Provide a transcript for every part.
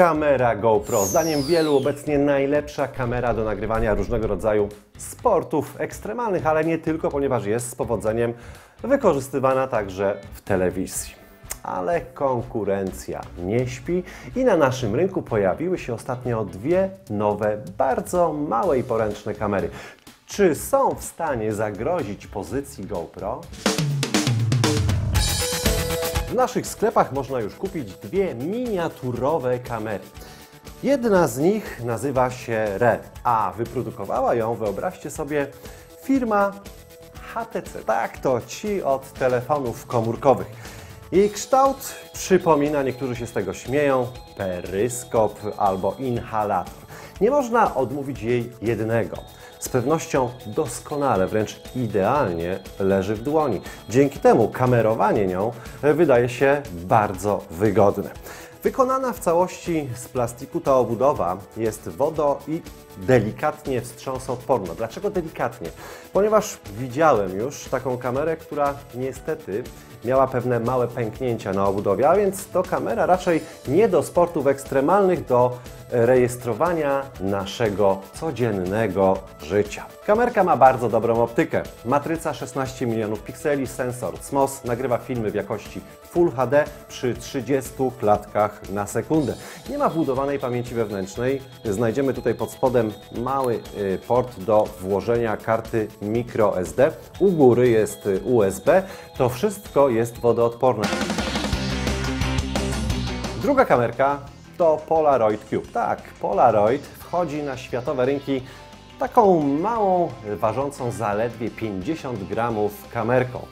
Kamera GoPro. Zdaniem wielu obecnie najlepsza kamera do nagrywania różnego rodzaju sportów ekstremalnych, ale nie tylko, ponieważ jest z powodzeniem wykorzystywana także w telewizji. Ale konkurencja nie śpi i na naszym rynku pojawiły się ostatnio dwie nowe, bardzo małe i poręczne kamery. Czy są w stanie zagrozić pozycji GoPro? W naszych sklepach można już kupić dwie miniaturowe kamery. Jedna z nich nazywa się RE, a wyprodukowała ją, wyobraźcie sobie, firma HTC. Tak, to ci od telefonów komórkowych. Jej kształt przypomina, niektórzy się z tego śmieją, peryskop albo inhalator. Nie można odmówić jej jednego. Z pewnością doskonale, wręcz idealnie leży w dłoni. Dzięki temu kamerowanie nią wydaje się bardzo wygodne. Wykonana w całości z plastiku ta obudowa jest wodo i delikatnie wstrząsoodporna. Dlaczego delikatnie? Ponieważ widziałem już taką kamerę, która niestety miała pewne małe pęknięcia na obudowie, a więc to kamera raczej nie do sportów ekstremalnych, do rejestrowania naszego codziennego życia. Kamerka ma bardzo dobrą optykę. Matryca 16 milionów pikseli, sensor CMOS, nagrywa filmy w jakości Full HD przy 30 klatkach na sekundę. Nie ma wbudowanej pamięci wewnętrznej. Znajdziemy tutaj pod spodem mały y, port do włożenia karty microSD. U góry jest y, USB. To wszystko jest wodoodporne. Druga kamerka to Polaroid Cube. Tak, Polaroid wchodzi na światowe rynki taką małą, ważącą zaledwie 50 gramów kamerką.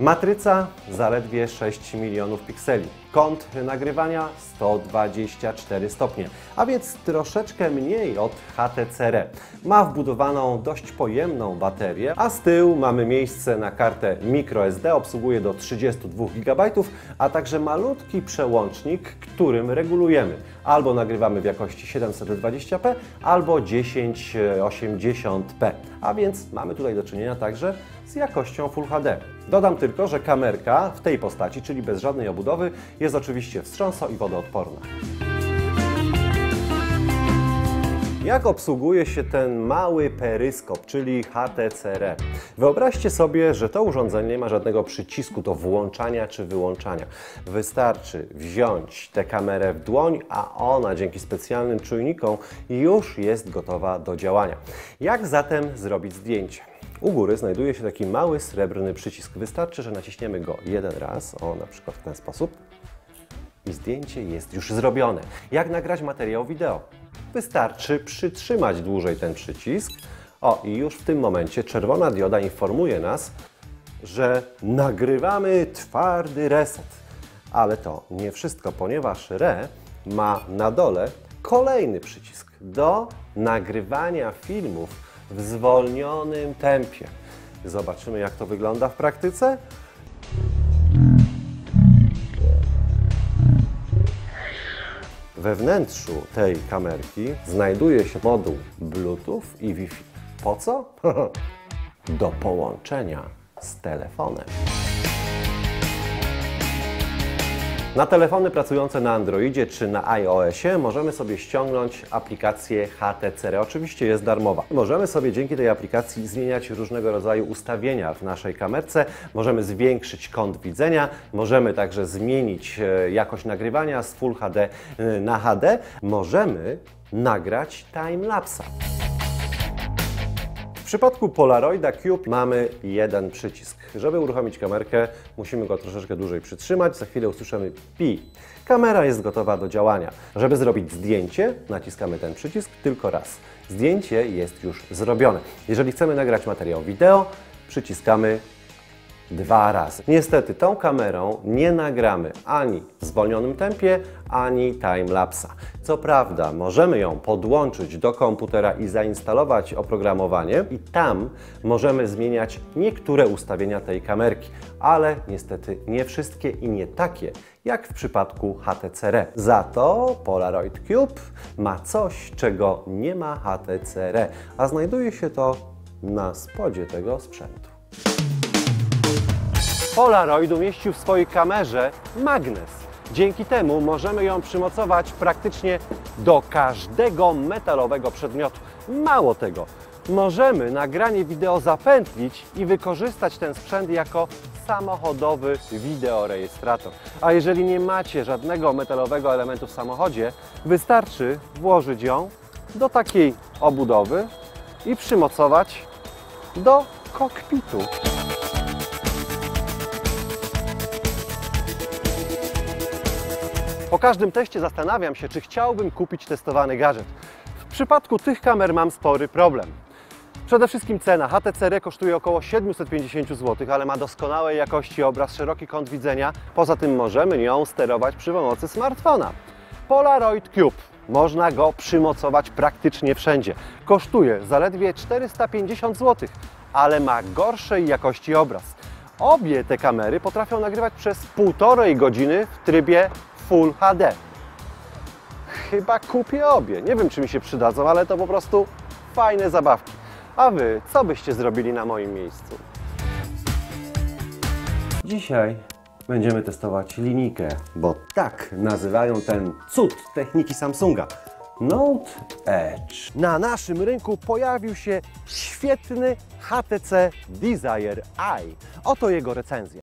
Matryca zaledwie 6 milionów pikseli. Kąt nagrywania 124 stopnie, a więc troszeczkę mniej od HTC R. Ma wbudowaną dość pojemną baterię, a z tyłu mamy miejsce na kartę microSD, obsługuje do 32 GB, a także malutki przełącznik, którym regulujemy. Albo nagrywamy w jakości 720p, albo 1080p. A więc mamy tutaj do czynienia także z jakością Full HD. Dodam tylko, że kamerka w tej postaci, czyli bez żadnej obudowy, jest oczywiście wstrząso i wodoodporna. Jak obsługuje się ten mały peryskop, czyli HTC-R? Wyobraźcie sobie, że to urządzenie nie ma żadnego przycisku do włączania czy wyłączania. Wystarczy wziąć tę kamerę w dłoń, a ona dzięki specjalnym czujnikom już jest gotowa do działania. Jak zatem zrobić zdjęcie? U góry znajduje się taki mały srebrny przycisk. Wystarczy, że naciśniemy go jeden raz, o na przykład w ten sposób i zdjęcie jest już zrobione. Jak nagrać materiał wideo? Wystarczy przytrzymać dłużej ten przycisk. O, i już w tym momencie czerwona dioda informuje nas, że nagrywamy twardy reset. Ale to nie wszystko, ponieważ RE ma na dole kolejny przycisk do nagrywania filmów w zwolnionym tempie. Zobaczymy, jak to wygląda w praktyce. We wnętrzu tej kamerki znajduje się moduł Bluetooth i Wi-Fi. Po co? Do połączenia z telefonem. Na telefony pracujące na Androidzie czy na iOSie możemy sobie ściągnąć aplikację HTC. Oczywiście jest darmowa. Możemy sobie dzięki tej aplikacji zmieniać różnego rodzaju ustawienia w naszej kamerce. Możemy zwiększyć kąt widzenia, możemy także zmienić e, jakość nagrywania z Full HD e, na HD. Możemy nagrać timelapsa. Przypadku Polaroida Cube mamy jeden przycisk. Żeby uruchomić kamerkę, musimy go troszeczkę dłużej przytrzymać. Za chwilę usłyszymy pi. Kamera jest gotowa do działania. Żeby zrobić zdjęcie, naciskamy ten przycisk tylko raz. Zdjęcie jest już zrobione. Jeżeli chcemy nagrać materiał wideo, przyciskamy dwa razy. Niestety tą kamerą nie nagramy ani w zwolnionym tempie, ani timelapsa. Co prawda możemy ją podłączyć do komputera i zainstalować oprogramowanie i tam możemy zmieniać niektóre ustawienia tej kamerki, ale niestety nie wszystkie i nie takie, jak w przypadku HTC R. Za to Polaroid Cube ma coś, czego nie ma HTC R, a znajduje się to na spodzie tego sprzętu. Polaroid umieścił w swojej kamerze magnes. Dzięki temu możemy ją przymocować praktycznie do każdego metalowego przedmiotu. Mało tego, możemy nagranie wideo zapętlić i wykorzystać ten sprzęt jako samochodowy wideorejestrator. A jeżeli nie macie żadnego metalowego elementu w samochodzie, wystarczy włożyć ją do takiej obudowy i przymocować do kokpitu. Po każdym teście zastanawiam się, czy chciałbym kupić testowany gadżet. W przypadku tych kamer mam spory problem. Przede wszystkim cena. HTC RE kosztuje około 750 zł, ale ma doskonałej jakości obraz, szeroki kąt widzenia. Poza tym możemy nią sterować przy pomocy smartfona. Polaroid Cube. Można go przymocować praktycznie wszędzie. Kosztuje zaledwie 450 zł, ale ma gorszej jakości obraz. Obie te kamery potrafią nagrywać przez półtorej godziny w trybie Full HD. Chyba kupię obie. Nie wiem, czy mi się przydadzą, ale to po prostu fajne zabawki. A Wy, co byście zrobili na moim miejscu? Dzisiaj będziemy testować linijkę, bo tak nazywają ten cud techniki Samsunga. Note Edge. Na naszym rynku pojawił się świetny HTC Desire Eye. Oto jego recenzja.